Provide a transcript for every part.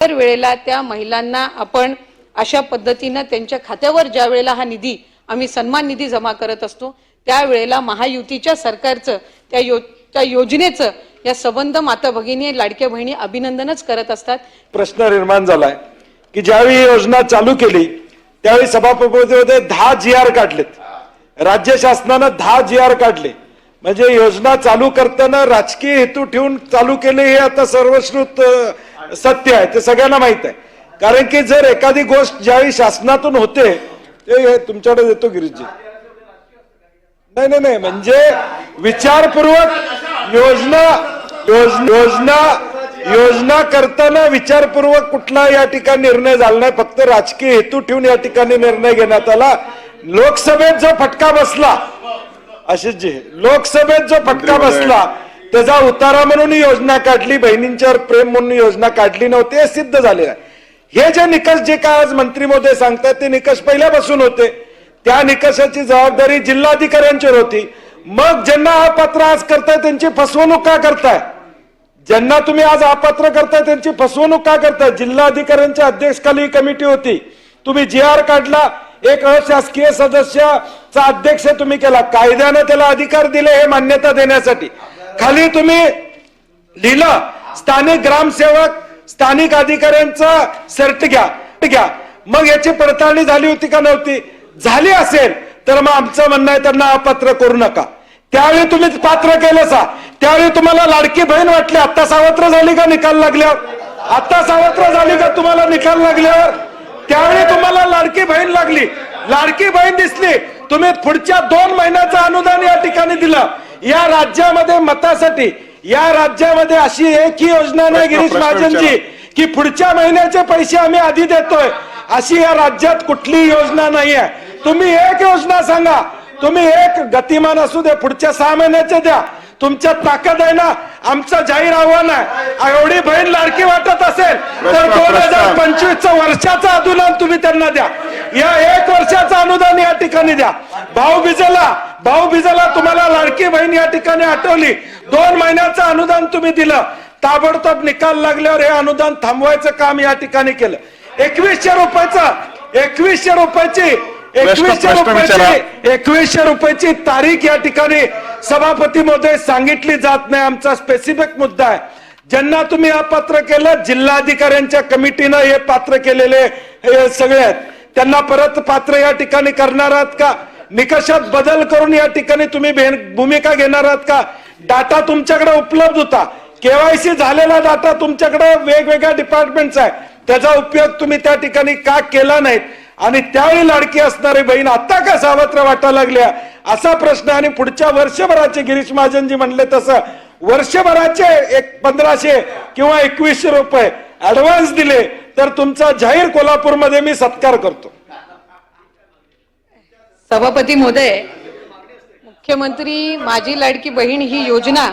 दर वेळेला त्या महिलांना आपण अशा पद्धतीनं त्यांच्या खात्यावर ज्या वेळेला हा निधी आम्ही सन्मान निधी जमा करत असतो त्यावेळेला महायुतीच्या सरकारचं त्या यो त्या योजनेचं या संबंध माता भगिनी लाडक्या बहिणी अभिनंदनच करत असतात. प्रश्न निर्माण झालाय की ज्यावेळी ही योजना चालू केली त्यावेळी सभापतीमध्ये दहा जी आर काढलेत. राज्य शासनानं दहा जी आर काढले. म्हणजे योजना चालू करताना राजकीय हेतू ठेवून चालू केले हे आता सर्वश्रुत सत्य आहे ते सगळ्यांना माहीत आहे. कारण की जर एखादी गोष्ट ज्यावेळी शासनातून होते ते हे तुमच्याकडे देतो गिरीशजी. नाही नाही नाही म्हणजे विचारपूर्वक योजना योजना योजना करताना विचारपूर्वक कुठला या ठिकाणी निर्णय झाला नाही. फक्त राजकीय हेतू ठेवून या ठिकाणी निर्णय घेण्यात आला. लोकसभेत जो फटका बसला आशिषजी लोकसभेत जो फटका बसला त्याचा उतारा म्हणून योजना काढली बहिणींच्यावर प्रेम म्हणून योजना काढली नव्हती हे सिद्ध झालेलं आहे. हे जे निकष जे काय आज मंत्री महोदय सांगतात ते निकष पहिल्यापासून होते. त्या निकषाची जबाबदारी जिल्हाधिकाऱ्यांच्यावर होती. मग ज्यांना अपात्र आज करताय त्यांची फसवणूक का करताय? ज्यांना तुम्ही आज अपात्र करताय त्यांची फसवणूक का करताय? जिल्हाधिकाऱ्यांच्या अध्यक्षकाली कमिटी होती. तुम्ही जी आर काढला एक अशासकीय सदस्याचा अध्यक्ष तुम्ही केला. कायद्यानं त्याला अधिकार दिले हे मान्यता देण्यासाठी. खाली तुम्ही लिहिलं. स्थानिक ग्रामसेवक स्थानिक अधिकाऱ्यांचा सर्ट घ्या घ्या. मग याची पडताळणी झाली होती का नव्हती? झाली असेल तर मग आमचं म्हणणं आहे त्यांना अपात्र करू नका. त्यावेळी तुम्ही पात्र केलं सा. त्यावेळी तुम्हाला लाडकी बहीण वाटली आता सावत्र झाली का निकाल लागल्यावर? आता सावत्र झाली का तुम्हाला निकाल लागल्यावर? त्यावेळी तुम्हाला लाडकी बहीण लागली. लाडकी बहीण दिसली. तुम्ही पुढच्या दोन महिन्याचं अनुदान या ठिकाणी दिलं. या राज्यामध्ये मतासाठी या राज्यामध्ये अशी एक ही योजना नाही गिरीश महाजनजी की पुढच्या महिन्याचे पैसे आम्ही आधी देतोय. अशी या राज्यात कुठलीही योजना नाही आहे. तुम्ही एक योजना सांगा. तुम्ही एक गतिमान असू दे पुढच्या सहा महिन्याचे द्या. तुमच्यात ताकद आहे ना आमचं जाहीर आव्हान आहे. एवढी बहीण लाडकी वाटत असेल तर दोन. हजार पंचवीसचं वर्षाचं अनुदान तुम्ही त्यांना द्या. या एक वर्षाचं अनुदान या ठिकाणी द्या. भाऊ बिजेला भाऊ बिजेला तुम्हाला लाडकी बहीण या ठिकाणी आठवली. दोन महिन्याचं अनुदान तुम्ही दिलं. ताबडतोब निकाल लागल्यावर हे अनुदान थांबवायचं काम या ठिकाणी केलं. एकवीसशे रुपयाचं एकवीसशे रुपयाची एकवीसशे. रुपयाची एकवीसशे रुपयाची तारीख या ठिकाणी सभापती महोदय सांगितली जात नाही. आमचा स्पेसिफिक मुद्दा आहे. ज्यांना तुम्ही अपात्र केलं जिल्हाधिकाऱ्यांच्या कमिटीनं हे पात्र केलेले हे सगळे आहेत. त्यांना परत पात्र या ठिकाणी करणार आहात का? निकषात बदल करून या ठिकाणी तुम्ही भूमिका घेणार आहात का? डाटा तुमच्याकडे उपलब्ध होता. केवायसी झालेला डाटा तुमच्याकडे वेगवेगळ्या डिपार्टमेंटचा आहे. त्याचा उपयोग तुम्ही त्या ठिकाणी का केला नाहीत? आणि त्यावेळी लाडकी असणारी बहीण आता का सावत्र वाटायला लागल्या असा प्रश्न आणि पुढच्या वर्षभराचे गिरीश महाजनजी म्हणले तसं. वर्षभराचे एक पंधराशे किंवा एकवीसशे रुपये ऍडव्हान्स दिले तर तुमचा जाहीर कोल्हापूरमध्ये मी सत्कार करतो. सभापती महोदय मुख्यमंत्री माझी लाडकी बहीण ही योजना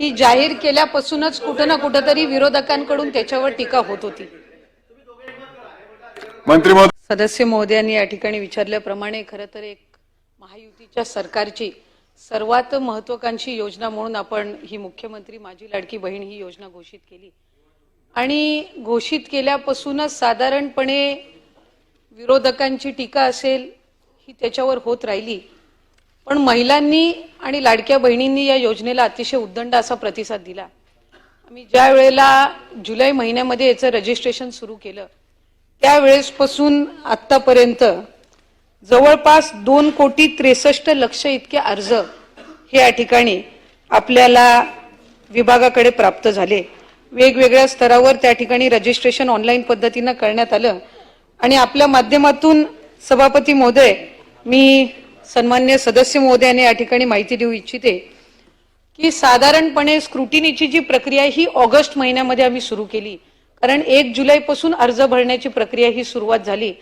ही जाहीर केल्यापासूनच कुठं ना कुठंतरी विरोधकांकडून त्याच्यावर टीका होत होती. मंत्री सदस्य महोदयांनी या ठिकाणी विचारल्याप्रमाणे खरं तर एक महायुतीच्या सरकारची सर्वात महत्वाकांक्षी योजना म्हणून आपण ही मुख्यमंत्री माझी लाडकी बहीण ही योजना घोषित केली. आणि घोषित केल्यापासूनच साधारणपणे विरोधकांची टीका असेल ही त्याच्यावर होत राहिली. पण महिलांनी आणि लाडक्या बहिणींनी या योजनेला अतिशय उद्दंड असा प्रतिसाद दिला. आम्ही ज्या वेळेला जुलै महिन्यामध्ये याचं रजिस्ट्रेशन सुरू केलं त्यावेळेसपासून आत्तापर्यंत जवळपास दोन कोटी त्रेसष्ट लक्ष इतके अर्ज हे या ठिकाणी आपल्याला विभागाकडे प्राप्त झाले. वेगवेगळ्या स्तरावर त्या ठिकाणी रजिस्ट्रेशन ऑनलाईन पद्धतीनं करण्यात आलं. आणि आपल्या माध्यमातून सभापती महोदय मी सन्मान्य सदस्य महोदयाने या ठिकाणी माहिती देऊ इच्छिते की साधारणपणे स्क्रुटिनीची जी प्रक्रिया ही ऑगस्ट महिन्यामध्ये आम्ही सुरू केली. कारण एक जुलैपासून अर्ज भरण्याची प्रक्रिया ही सुरुवात झाली.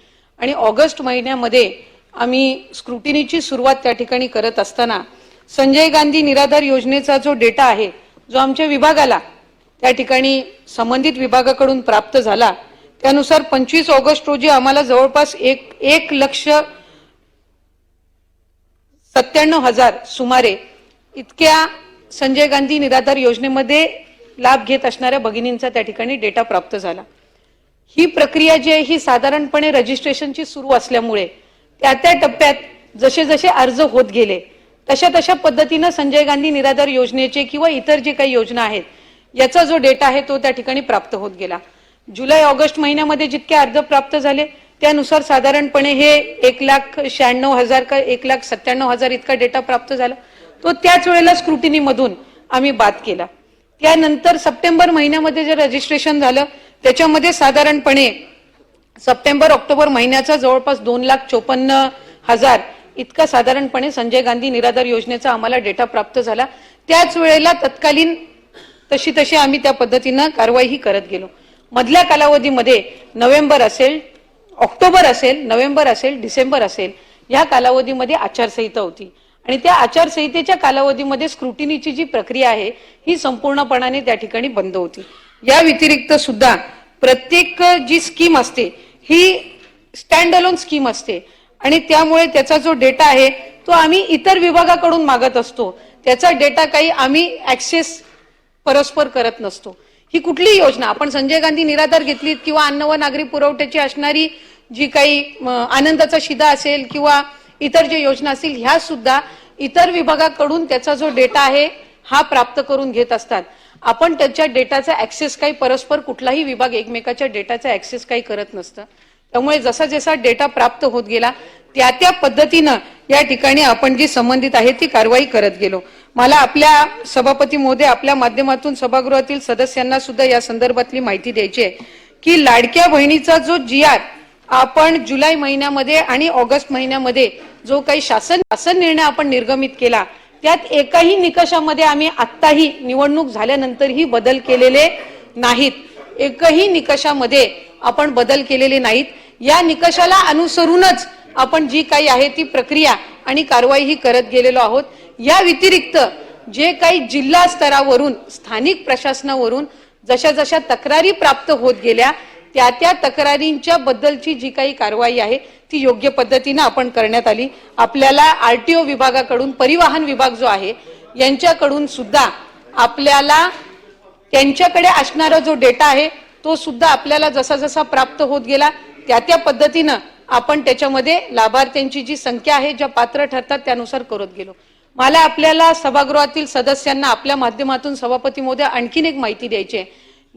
आणि ऑगस्ट महिन्यामध्ये आम्ही स्क्रुटिनीची सुरुवात त्या ठिकाणी करत असताना संजय गांधी निराधार योजनेचा जो डेटा आहे जो आमच्या विभागाला त्या ठिकाणी संबंधित विभागाकडून प्राप्त झाला त्यानुसार पंचवीस ऑगस्ट रोजी आम्हाला जवळपास एक एक लक्ष सत्त्याण्णव हजार सुमारे इतक्या संजय गांधी निराधार योजनेमध्ये लाभ घेत असणाऱ्या भगिनींचा त्या ठिकाणी डेटा प्राप्त झाला. ही प्रक्रिया जी आहे ही साधारणपणे रजिस्ट्रेशनची सुरू असल्यामुळे त्या त्या टप्प्यात जसे जसे अर्ज होत गेले तशा तशा पद्धतीनं संजय गांधी निराधार योजनेचे किंवा इतर जे काही योजना आहेत याचा जो डेटा आहे तो त्या ठिकाणी प्राप्त होत गेला. जुलै ऑगस्ट महिन्यामध्ये जितके अर्ज प्राप्त झाले त्यानुसार साधारणपणे हे एक लाख शहाण्णव हजार का एक लाख सत्त्याण्णव हजार इतका डेटा प्राप्त झाला. तो त्याच वेळेला स्क्रुटिनीमधून आम्ही बाद केला. त्यानंतर सप्टेंबर महिन्यामध्ये जे रजिस्ट्रेशन झालं त्याच्यामध्ये साधारणपणे सप्टेंबर ऑक्टोबर महिन्याचा जवळपास दोन लाख चोपन्न हजार इतका साधारणपणे संजय गांधी निराधार योजनेचा आम्हाला डेटा प्राप्त झाला. त्याच वेळेला तत्कालीन तशी तशी आम्ही त्या पद्धतीनं कारवाईही करत गेलो. मधल्या कालावधीमध्ये नोव्हेंबर असेल ऑक्टोबर असेल नोव्हेंबर असेल डिसेंबर असेल या कालावधीमध्ये आचारसंहिता होती. आणि त्या आचारसंहितेच्या कालावधीमध्ये स्क्रुटिनीची जी प्रक्रिया आहे ही संपूर्णपणाने त्या ठिकाणी बंद होती. या व्यतिरिक्त सुद्धा प्रत्येक जी स्कीम असते ही स्टँड अलोन स्कीम असते. आणि त्यामुळे त्याचा जो डेटा आहे तो आम्ही इतर विभागाकडून मागत असतो. त्याचा डेटा काही आम्ही ऍक्सेस परस्पर करत नसतो. ही कुठलीही योजना. आपण संजय गांधी निराधार घेतलीत किंवा अन्न व नागरी पुरवठ्याची असणारी जी काही आनंदाचा शिदा असेल किंवा इतर जे योजना असतील ह्या सुद्धा इतर विभागाकडून त्याचा जो डेटा आहे हा प्राप्त करून घेत असतात. आपण त्याच्या डेटाचा ऍक्सेस काही परस्पर कुठलाही विभाग एकमेकाच्या डेटाचा ऍक्सेस काही करत नसतं. त्यामुळे जसा जसा डेटा प्राप्त होत गेला त्या त्या पद्धतीनं या ठिकाणी आपण जी संबंधित आहे ती कारवाई करत गेलो. मला आपल्या सभापती महोदय आपल्या माध्यमातून सभागृहातील सदस्यांना सुद्धा या संदर्भातली माहिती द्यायची आहे की लाडक्या बहिणीचा जो जी आर आपण जुलै महिन्यामध्ये आणि ऑगस्ट महिन्यामध्ये जो काही शासन शासन निर्णय आपण निर्गमित केला त्यात एकाही निकषामध्ये आम्ही आत्ताही निवडणूक झाल्यानंतरही बदल केलेले नाहीत. एकही निकषामध्ये आपण बदल केलेले नाहीत. या निकषाला अनुसरूनच आपण जी काही आहे ती प्रक्रिया आणि कारवाई ही करत गेलेलो आहोत. या व्यतिरिक्त जे काही जिल्हा स्तरावरून स्थानिक प्रशासनावरून जशा जशा तक्रारी प्राप्त होत गेल्या त्या त्या तक्रारींच्या बद्दलची जी काही कारवाई आहे ती योग्य पद्धतीनं आपण करण्यात आली. आपल्याला आर टी ओ विभागाकडून परिवहन विभाग जो आहे यांच्याकडून सुद्धा आपल्याला त्यांच्याकडे असणारा जो डेटा आहे तो सुद्धा आपल्याला जसा जसा प्राप्त होत गेला त्या त्या पद्धतीनं आपण त्याच्यामध्ये लाभार्थ्यांची जी संख्या आहे ज्या पात्र ठरतात त्यानुसार करत गेलो. मला आपल्याला सभागृहातील सदस्यांना आपल्या माध्यमातून सभापती महोदय आणखीन एक माहिती द्यायची आहे.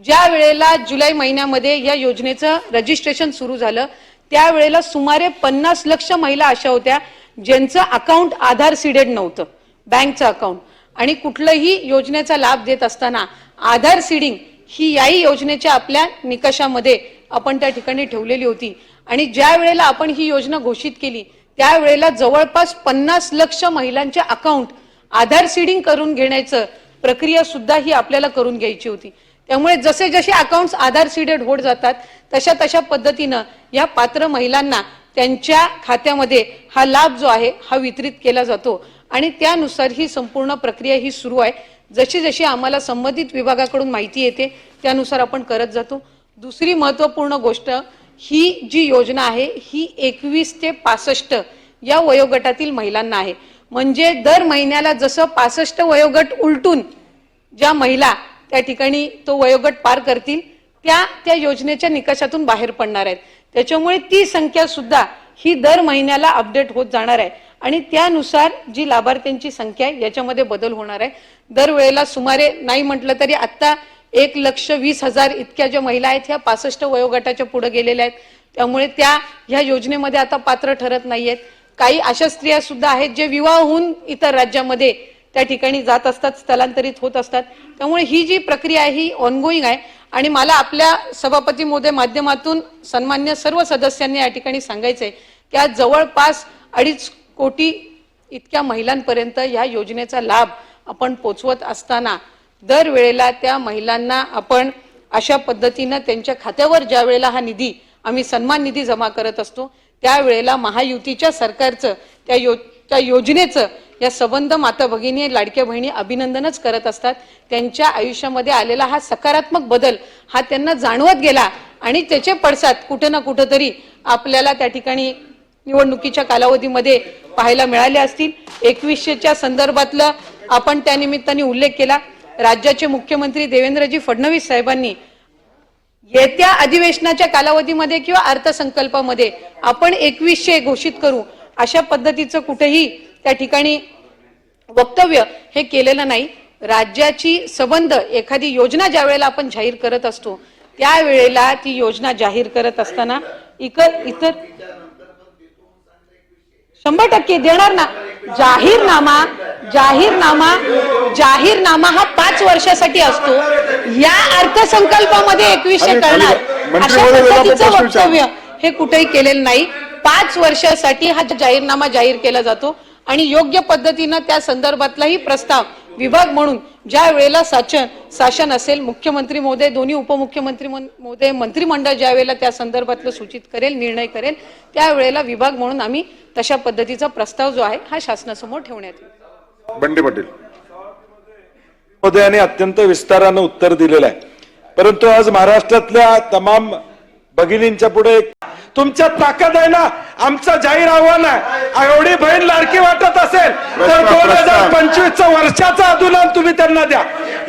ज्या वेळेला जुलै महिन्यामध्ये या योजनेचं रजिस्ट्रेशन सुरू झालं त्यावेळेला सुमारे पन्नास लक्ष महिला अशा होत्या ज्यांचं अकाउंट आधार सीडेड नव्हतं बँकचं अकाउंट आणि कुठलंही योजनेचा लाभ देत असताना आधार सीडिंग ही याही योजनेच्या आपल्या निकषामध्ये आपण त्या ठिकाणी ठेवलेली होती. आणि ज्या वेळेला आपण ही योजना घोषित केली त्यावेळेला जवळपास पन्नास लक्ष महिलांचे अकाउंट आधार सीडिंग करून घेण्याचं प्रक्रिया सुद्धा ही आपल्याला करून घ्यायची होती. त्यामुळे जसे जसे अकाउंट्स आधार सीडेड होत जातात तशा तशा पद्धतीनं या पात्र महिलांना त्यांच्या खात्यामध्ये हा लाभ जो आहे हा वितरित केला जातो. आणि त्यानुसार ही संपूर्ण प्रक्रिया ही सुरू आहे. जशी जशी आम्हाला संबंधित विभागाकडून माहिती येते त्यानुसार आपण करत जातो. दुसरी महत्त्वपूर्ण गोष्ट ही जी योजना आहे ही एकवीस ते पासष्ट या वयोगटातील महिलांना आहे. म्हणजे दर महिन्याला जसं पासष्ट वयोगट उलटून ज्या महिला त्या ठिकाणी तो वयोगट पार करतील त्या त्या योजनेच्या निकषातून बाहेर पडणार आहेत. त्याच्यामुळे ती संख्या सुद्धा ही दर महिन्याला अपडेट होत जाणार आहे. आणि त्यानुसार जी लाभार्थ्यांची संख्या आहे याच्यामध्ये बदल होणार आहे. दरवेळेला सुमारे नाही म्हटलं तरी आता एक लक्ष वीस हजार इतक्या ज्या महिला आहेत ह्या पासष्ट वयोगटाच्या पुढे गेलेल्या आहेत. त्यामुळे त्या ह्या योजनेमध्ये आता पात्र ठरत नाही आहेत काही अशा स्त्रिया सुद्धा आहेत जे विवाह होऊन इतर राज्यामध्ये त्या ठिकाणी जात असतात स्थलांतरित होत असतात. त्यामुळे ही जी प्रक्रिया आहे ही ऑनगोईंग आहे. आणि मला आपल्या सभापती मोदय माध्यमातून सन्मान्य सर्व सदस्यांनी या ठिकाणी सांगायचंय की आज जवळपास अडीच कोटी इतक्या महिलांपर्यंत या योजनेचा लाभ आपण पोचवत असताना दरवेळेला त्या महिलांना आपण अशा पद्धतीनं त्यांच्या खात्यावर ज्या वेळेला हा निधी आम्ही सन्मान निधी जमा करत असतो त्यावेळेला महायुतीच्या सरकारचं त्या यो त्या योजनेचं या सबंध माता भगिनी लाडक्या बहिणी अभिनंदनच करत असतात. त्यांच्या आयुष्यामध्ये आलेला हा सकारात्मक बदल हा त्यांना जाणवत गेला आणि त्याचे पडसाद कुठं ना कुठंतरी आपल्याला त्या ठिकाणी निवडणुकीच्या कालावधीमध्ये पाहायला मिळाले असतील. एकवीसशेच्या संदर्भातलं आपण त्यानिमित्ताने उल्लेख केला. राज्याचे मुख्यमंत्री देवेंद्रजी फडणवीस साहेबांनी येत्या अधिवेशनाच्या कालावधीमध्ये किंवा अर्थसंकल्पामध्ये आपण एकवीसशे घोषित करू अशा पद्धतीचं कुठेही त्या ठिकाणी वक्तव्य हे केलेलं नाही. राज्याची संबंध एखादी योजना ज्या वेळेला आपण जाहीर करत असतो त्यावेळेला ती योजना जाहीर करत असताना इक इतर शंभर टक्के देणार ना? जाहीरनामा जाहीरनामा जाहीरनामा हा पाच वर्षासाठी असतो. या अर्थसंकल्पामध्ये एकवीसशे करणार अशा पद्धतीचं. वक्तव्य हे कुठेही केलेलं नाही. पाच वर्षासाठी हा जाहीरनामा जाहीर केला जातो आणि योग्य पद्धतीनं त्या संदर्भातलाही प्रस्ताव विभाग म्हणून ज्या वेळेला शासन शासन असेल मुख्यमंत्री महोदय दोन्ही उपमुख्यमंत्री महोदय मंत्रिमंडळ ज्या वेळेला त्या संदर्भातलं सूचित करेल निर्णय करेल त्यावेळेला विभाग म्हणून आम्ही तशा पद्धतीचा प्रस्ताव जो आहे हा शासनासमोर ठेवण्यात येईल. बंडे पाटील. मोदयांनी अत्यंत विस्तारानं उत्तर दिलेलं आहे. परंतु आज महाराष्ट्रातल्या तमाम भगिनींच्या पुढे एक तुमच्यात ताकद आहे ना आमचं जाहीर आव्हान आहे. एवढी बहीण लाडकी वाटत असेल तर दोन हजार वर्षाचा वर्षाचं अनुदान तुम्ही त्यांना द्या.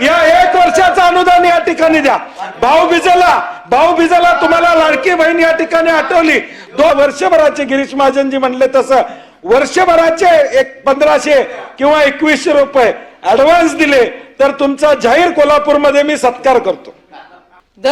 या एक वर्षाचं अनुदान या ठिकाणी द्या. भाऊ बिजला भाऊ बिजला तुम्हाला लाडकी बहीण या ठिकाणी आठवली. दोन वर्षभराचे गिरीश महाजनजी म्हणले तसं. वर्षभराचे एक पंधराशे किंवा एकवीसशे रुपये ऍडव्हान्स दिले तर तुमचा जाहीर कोल्हापूरमध्ये मी सत्कार करतो.